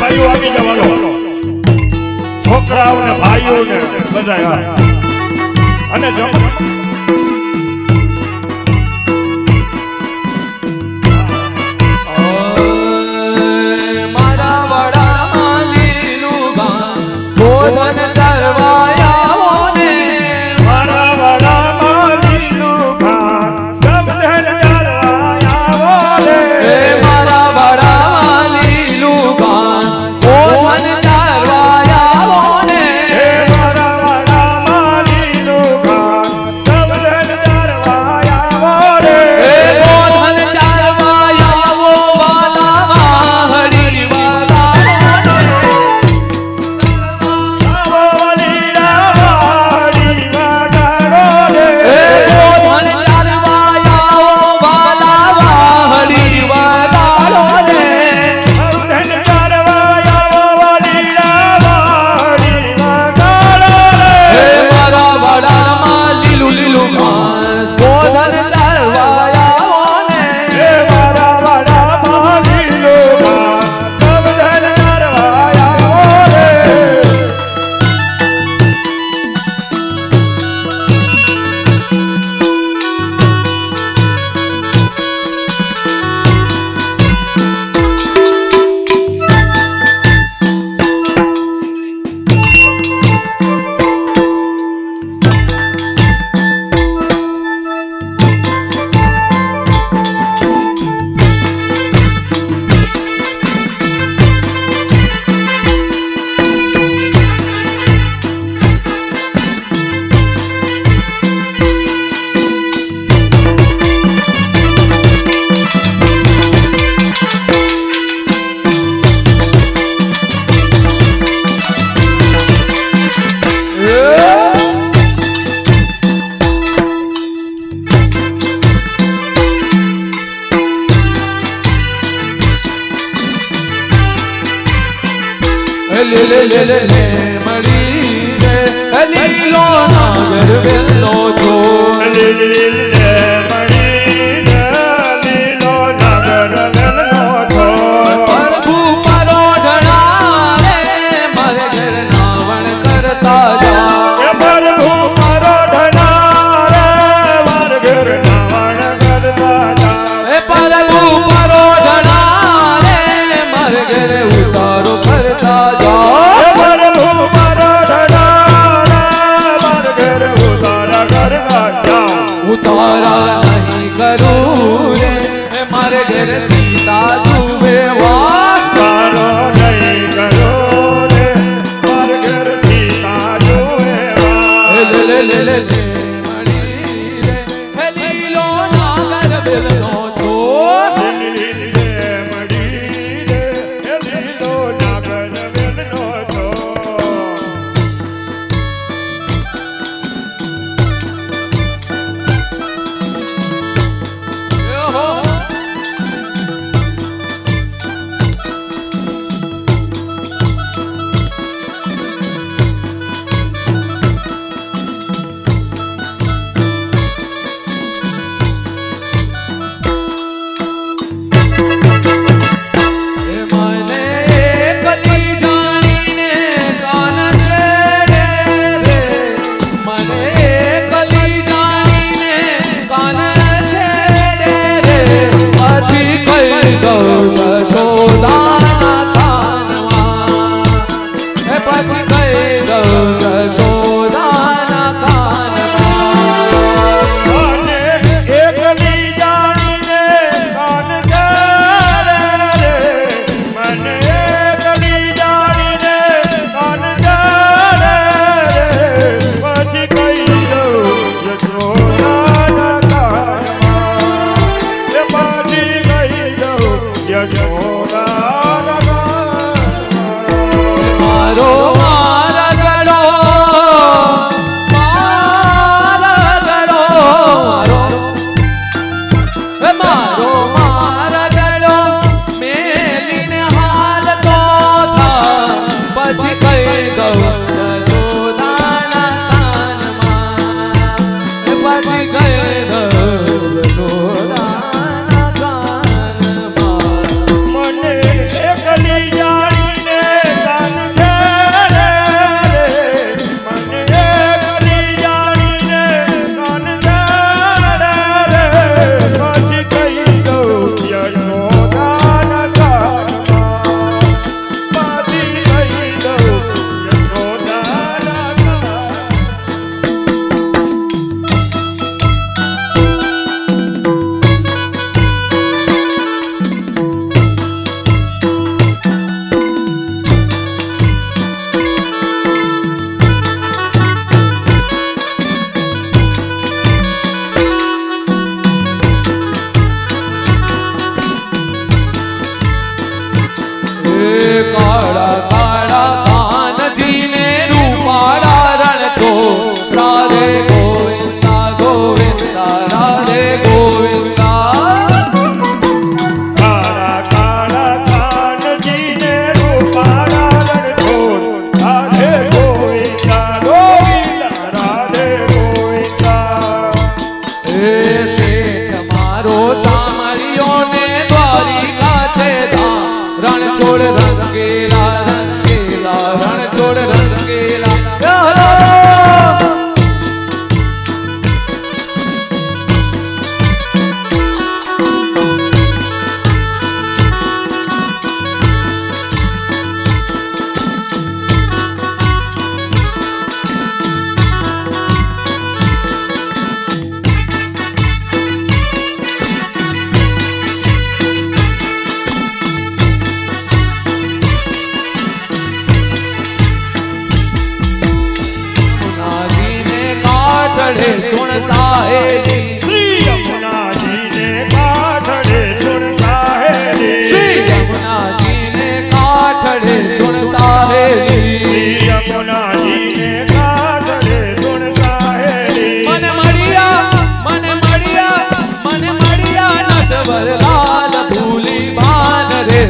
ભાઈઓ આવી જવાનો. છોકરાઓને ભાઈઓને બધા અને જમ વેલને મળી રે અલી લો નાગર વેલો છો 马冬梅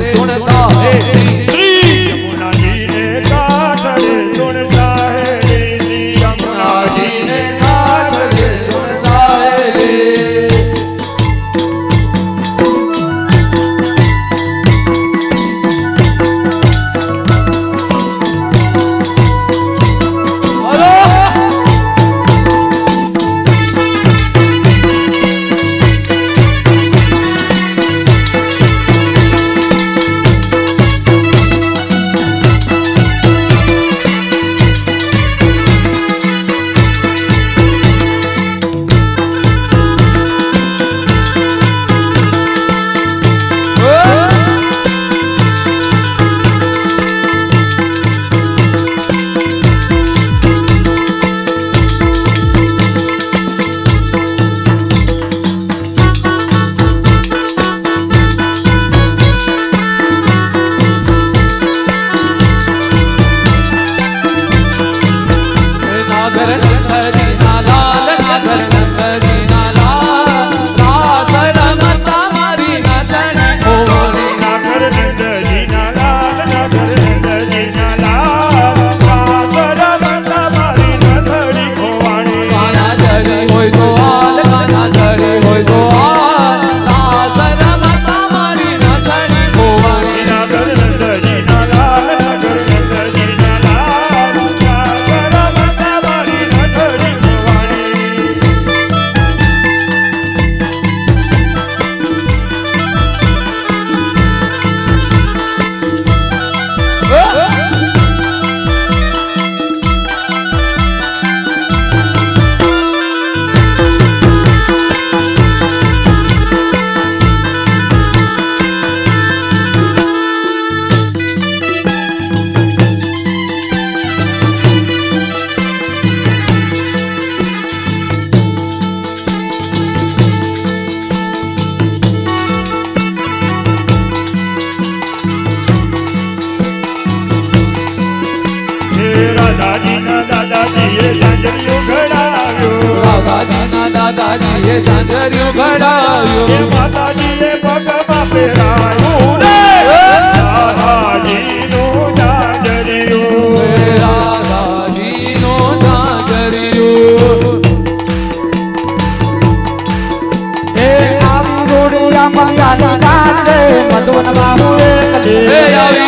es દાદાજીએ ઝાંઝરિયું ઘડાવ્યું. બાબાજીના દાદાજીએ ઝાંઝરિયું ઘડાવ્યું એ માતાજીએ પગમાં પહેરાયું દાદાજીનું બાબુ એકલી આવી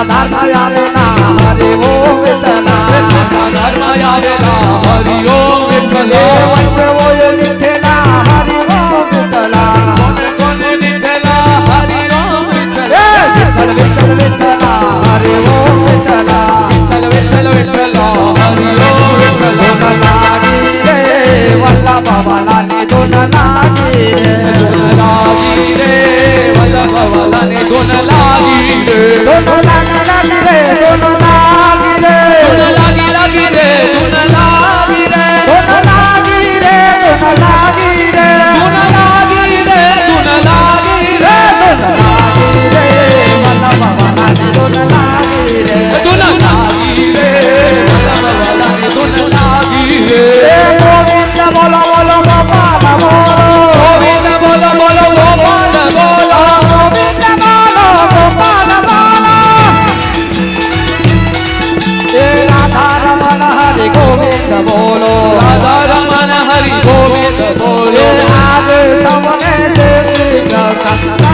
ધર્મ આવેલા હરિ ઓમ વિઠ્ઠલા ધર્મ આવેલા હરિ ગોવિંદ બોલો. રાધા રમન ગોવિંદ બોલો. આજ સમને જય